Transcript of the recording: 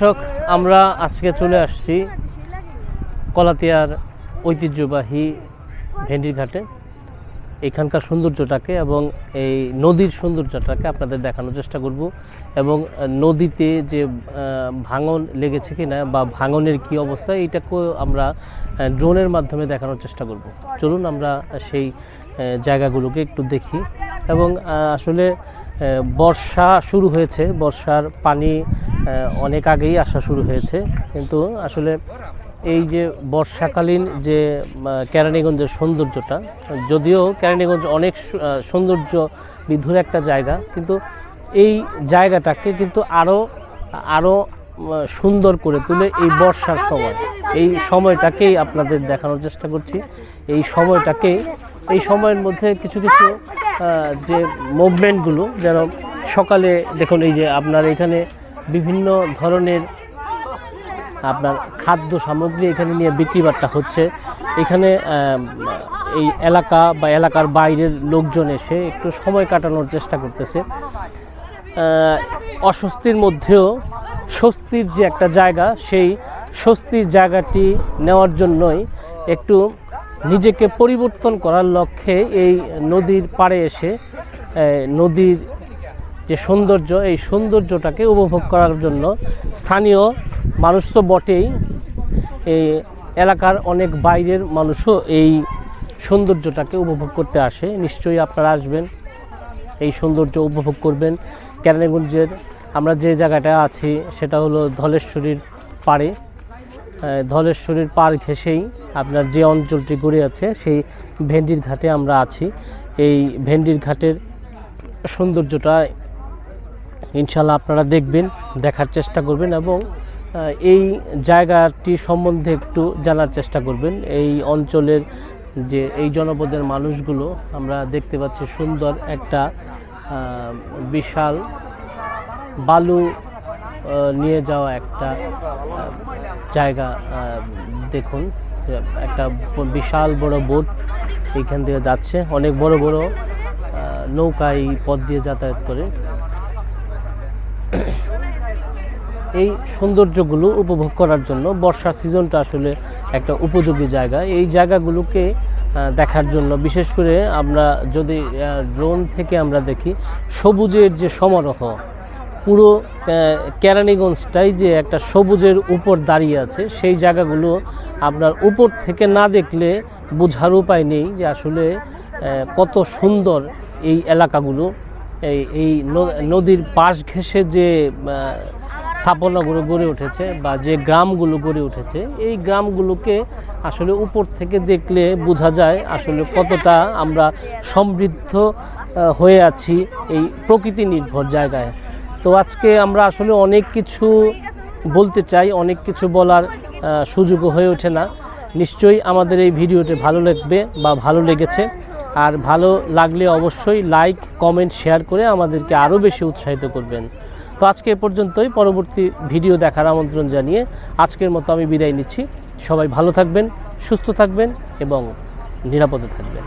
দর্শক আমরা আজকে চলে আসছি কলাতিয়ার ঐতিহ্যবাহী ভেন্ডির ঘাটে। এখানকার সৌন্দর্যটাকে এবং এই নদীর সৌন্দর্যটাকে আপনাদের দেখানোর চেষ্টা করব এবং নদীতে যে ভাঙন লেগেছে কিনা বা ভাঙনের কি অবস্থা, এইটাকেও আমরা ড্রোনের মাধ্যমে দেখানোর চেষ্টা করব। চলুন আমরা সেই জায়গাগুলোকে একটু দেখি এবং আসলে বর্ষা শুরু হয়েছে। বর্ষার পানি অনেক আগেই আসা শুরু হয়েছে। কিন্তু আসলে এই যে বর্ষাকালীন যে কেরানীগঞ্জের সৌন্দর্যটা, যদিও কেরানীগঞ্জ অনেক সৌন্দর্য বিধুর একটা জায়গা, কিন্তু এই জায়গাটাকে কিন্তু আরও আরও সুন্দর করে তুলে এই বর্ষার সময়। এই সময়টাকেই আপনাদের দেখানোর চেষ্টা করছি। এই সময়টাকে, এই সময়ের মধ্যে কিছু কিছু যে মুভমেন্টগুলো যেন সকালে দেখুন, এই যে আপনার এখানে বিভিন্ন ধরনের আপনার খাদ্য সামগ্রী এখানে নিয়ে বিক্রি বাট্টা হচ্ছে। এখানে এই এলাকা বা এলাকার বাইরের লোকজন এসে একটু সময় কাটানোর চেষ্টা করতেছে। অস্বস্তির মধ্যেও স্বস্তির যে একটা জায়গা, সেই স্বস্তির জায়গাটি নেওয়ার জন্যই একটু নিজেকে পরিবর্তন করার লক্ষ্যে এই নদীর পাড়ে এসে নদীর যে সৌন্দর্য, এই সৌন্দর্যটাকে উপভোগ করার জন্য স্থানীয় মানুষ তো বটেই। এই এলাকার অনেক বাইরের মানুষও এই সৌন্দর্যটাকে উপভোগ করতে আসে। নিশ্চয়ই আপনারা আসবেন, এই সৌন্দর্য উপভোগ করবেন। কেরানীগঞ্জের আমরা যে জায়গাটা আছি, সেটা হলো ধলেশ্বরীর পাড়ে। ধলেশ্বরীর পার ঘেঁষেই আপনার যে অঞ্চলটি গড়ে আছে, সেই ভেন্ডির ঘাটে আমরা আছি। এই ভেন্ডির ঘাটের সৌন্দর্যটা ইনশাল্লাহ আপনারা দেখবেন, দেখার চেষ্টা করবেন এবং এই জায়গাটি সম্বন্ধে একটু জানার চেষ্টা করবেন। এই অঞ্চলের যে এই জনপদের মানুষগুলো, আমরা দেখতে পাচ্ছি সুন্দর একটা বিশাল বালু নিয়ে যাওয়া একটা জায়গা দেখুন, একটা বিশাল বড় বোট এইখান থেকে যাচ্ছে। অনেক বড় বড় নৌকা এই পথ দিয়ে যাতায়াত করে। এই সৌন্দর্যগুলো উপভোগ করার জন্য বর্ষা সিজনটা আসলে একটা উপযোগী জায়গা। এই জায়গাগুলোকে দেখার জন্য বিশেষ করে আমরা যদি ড্রোন থেকে আমরা দেখি, সবুজের যে সমারোহ, পুরো কেরানীগঞ্জটাই যে একটা সবুজের উপর দাঁড়িয়ে আছে, সেই জায়গাগুলো আপনার উপর থেকে না দেখলে বোঝার উপায় নেই যে আসলে কত সুন্দর এই এলাকাগুলো। এই এই নদীর পাশ ঘেঁষে যে স্থাপনাগুলো গড়ে উঠেছে বা যে গ্রামগুলো গড়ে উঠেছে এই গ্রামগুলোকে আসলে উপর থেকে দেখলে বোঝা যায় আসলে কতটা আমরা সমৃদ্ধ হয়ে আছি এই প্রকৃতি নির্ভর জায়গায়। তো আজকে আমরা আসলে অনেক কিছু বলতে চাই অনেক কিছু বলার আহ, সুযোগও হয়ে ওঠে না। নিশ্চয়ই আমাদের এই ভিডিওটি ভালো লাগবে বা ভালো লেগেছে। আর ভালো লাগলে অবশ্যই লাইক কমেন্ট শেয়ার করে আমাদেরকে আরও বেশি উৎসাহিত করবেন। তো আজকে এ পর্যন্তই, পরবর্তী ভিডিও দেখার আমন্ত্রণ জানিয়ে আজকের মতো আমি বিদায় নিচ্ছি। সবাই ভালো থাকবেন, সুস্থ থাকবেন এবং নিরাপদে থাকবেন।